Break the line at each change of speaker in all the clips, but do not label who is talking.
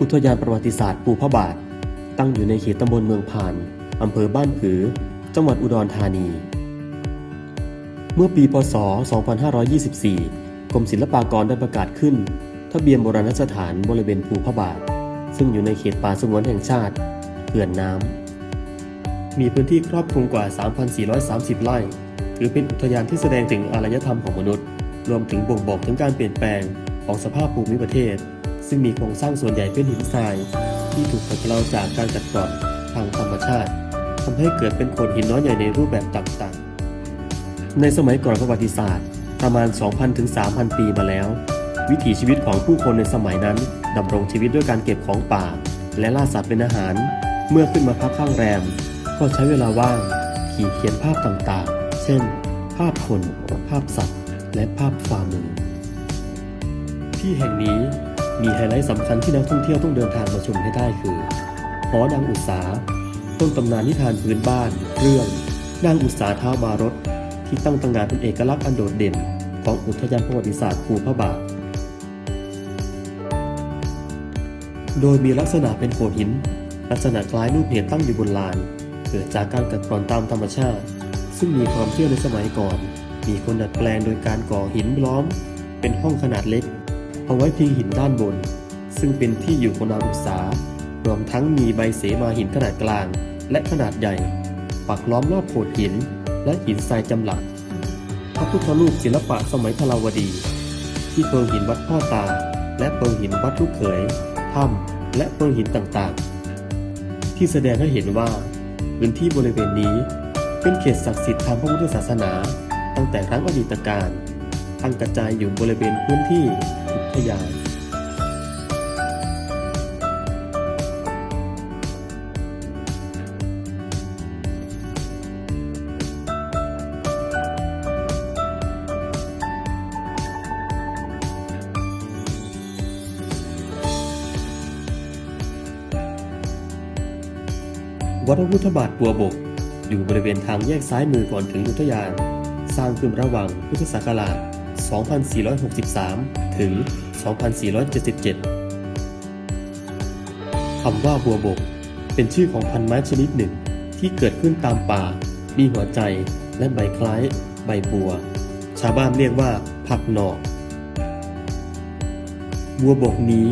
อุทยานประวัติศาสตร์ภูพระบาท ตั้งอยู่ในเขตตำบลเมืองพาน อำเภอบ้านผือ จังหวัดอุดรธานี เมื่อปี พศ 2524 กรมศิลปากรได้ประกาศขึ้น ทะเบียนโบราณสถานบริเวณภูพระบาท ซึ่งอยู่ในเขตป่าสงวนแห่งชาติเขื่อนน้ำ มีพื้นที่ครอบคลุมกว่า 3,430 ไร่ ถือเป็นอุทยานที่แสดงถึงอารยธรรมของมนุษย์ รวมถึงบ่งบอกถึงการเปลี่ยนแปลงของสภาพภูมิประเทศ ซึ่งมีโครงสร้างส่วนใหญ่เป็นหินทราย ที่ถูกขัดเกลาจากการกัดเกร่อนทางธรรมชาติทำให้เกิดเป็นโขดหินน้อยใหญ่ในรูปแบบต่างๆ ในสมัยก่อนประวัติศาสตร์ ประมาณ 2,000 ถึง 3,000 ปีมาแล้ว วิถีชีวิตของผู้คนในสมัยนั้นดำรงชีวิตด้วยการเก็บของป่า และล่าสัตว์เป็นอาหาร เมื่อขึ้นมาพักข้างแรม ก็ใช้เวลาว่างขีดเขียนภาพต่างๆ เช่น ภาพคน ภาพสัตว์ และภาพฝ่ามือที่แห่งนี้ มีไฮไลท์สำคัญที่นักท่องเที่ยวต้องเดินทางมาชมให้ได้คือหอดังอุตสาต้นตำนานนิทานพื้นบ้าน เรื่องนางอุตสาท้าวารถที่ตั้งตระหงานเป็นเอกลักษณ์อันโดดเด่น ของอุทยานประวัติศาสตร์ภูพระบาท โดยมีลักษณะเป็นโขดหิน ลักษณะคล้ายรูปเห็นตั้งอยู่บนลาน เกิดจากการกัดกร่อนตามธรรมชาติ ซึ่งมีความเชื่อในสมัยก่อน มีคนดัดแปลงโดยการก่อหินล้อม เป็นห้องขนาดเล็ก เอาไว้พิงหินด้านบน ซึ่งเป็นที่อยู่ของนางอุตสารวมทั้งมีใบเสมาหินขนาดกลาง และขนาดใหญ่ ปักล้อมรอบโขดหิน และหินทรายจำหลัก พระพุทธรูปศิลปะสมัยทราวดี ที่เพิงหินวัดพ่อตา และเพิงหินวัดลูกเขยถ้ำและเพิงหินต่างๆ ที่แสดงให้เห็นว่าพื้นที่บริเวณนี้เป็นเขตศักดิ์สิทธิ์ทางพระพุทธศาสนา ตั้งแต่ครั้งอดีตการ ตั้งกระจายอยู่บริเวณพื้นที่อุทยานวัดพระพุทธบาทปัวบก อยู่บริเวณทางแยกซ้ายมือก่อนถึงอุทยาน สร้างขึ้นระหว่างพุทธศักราช 2463 ถึง 2477 คำว่าบัวบก เป็นชื่อของพันไม้ชนิดหนึ่ง ที่เกิดขึ้นตามป่า มีหัวใจและใบคล้าย ใบบัว ชาวบ้านเรียกว่า ผักหนอก บัวบกนี้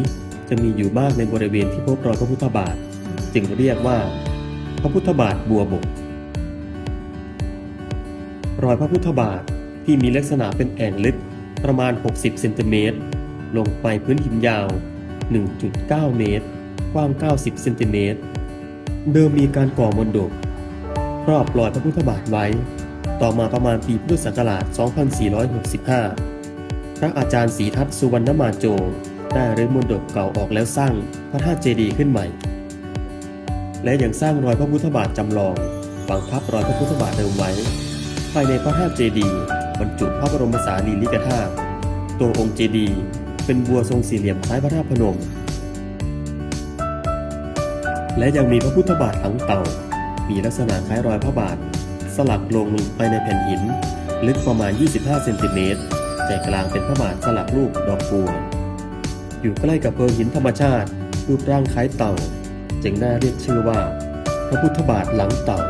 จะมีอยู่มากในบริเวณที่พบรอยพระพุทธบาท จึงเรียกว่า พระพุทธบาทบัวบก รอยพระพุทธบาท ที่มีลักษณะเป็นแอ่งลึกประมาณ 60 เซนติเมตร ลงไปพื้นหินยาว 1.9 เมตร กว้าง 90 เซนติเมตร เดิมมีการก่อมนดบครอบรอยพระพุทธบาทไว้ ต่อมาประมาณปีพุทธศักราช 2465 พระอาจารย์ศรีทัตสุวรรณมาโจ ได้รื้อมนดบเก่าออกแล้วสร้างพระธาตุเจดีย์ขึ้นใหม่ และยังสร้างรอยพระพุทธบาทจำลองฝังทับรอยพระพุทธบาทเดิมไว้ ภายในพระธาตุเจดีย์ บรรจุพระบรมสารีริกธาตุตัวองค์เจดีย์เป็นบัวทรงสี่เหลี่ยมคล้ายพระธาตุพนม และยังมีพระพุทธบาทหลังเต่า มีลักษณะคล้ายรอยพระบาท สลักลงไปในแผ่นหิน ลึกประมาณ 25 เซนติเมตรใจกลางเป็นพระบาทสลักรูปดอกบัว อยู่ใกล้กับเพลิงหินธรรมชาติรูปร่างคล้ายเต่า จึงน่าเรียกชื่อว่า พระพุทธบาทหลังเต่า